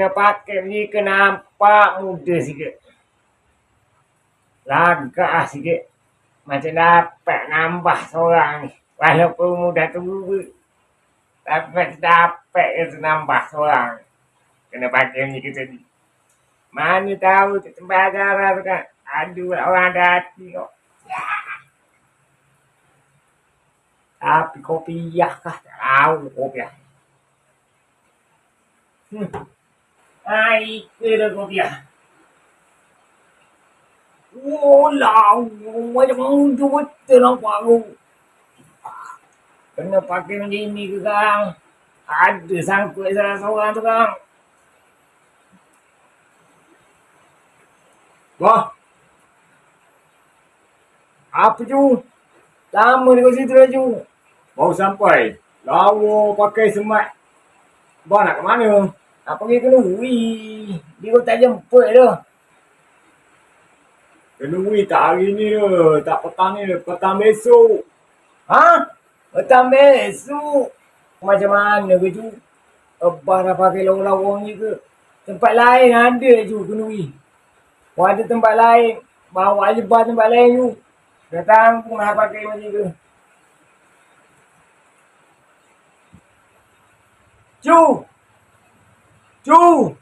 Kena pakai ni kena nampak muda sikit. Lagak sikit. Macam dapat nambah seorang ni. Walaupun mudah tua. Tapi dapat kata nambah seorang. Kena pakai ni kita ni. Mana tahu tu tempat acara tu kan. Aduh orang ada hati kok. Tapi kopiah kah? Tak tahu kopiah. Hmm. Ai, ke dah kopiah. Oh, lau. Macam mana tu betul nampak aku. Kena pakai macam ni ke kang? Ada sangkut salah seorang tu kang. Wah. Apa tu? Lama dekat situ dah tu. Baru sampai. Lawa pakai semat. Bang nak ke mana? Nak pergi ke Nuri. Dia kata jemput dah. Kenuri tak hari ni ke. Tak petang ni. Petang besok. Ha? Petang besok. Macam mana ke tu? Abah dah pakai lawang-lawang ni ke? Tempat lain ada tu ke Nuri. Kau ada tempat lain. Bawa je bar tempat lain tu. Dah tanggung dah pakai macam tu. Cu! શું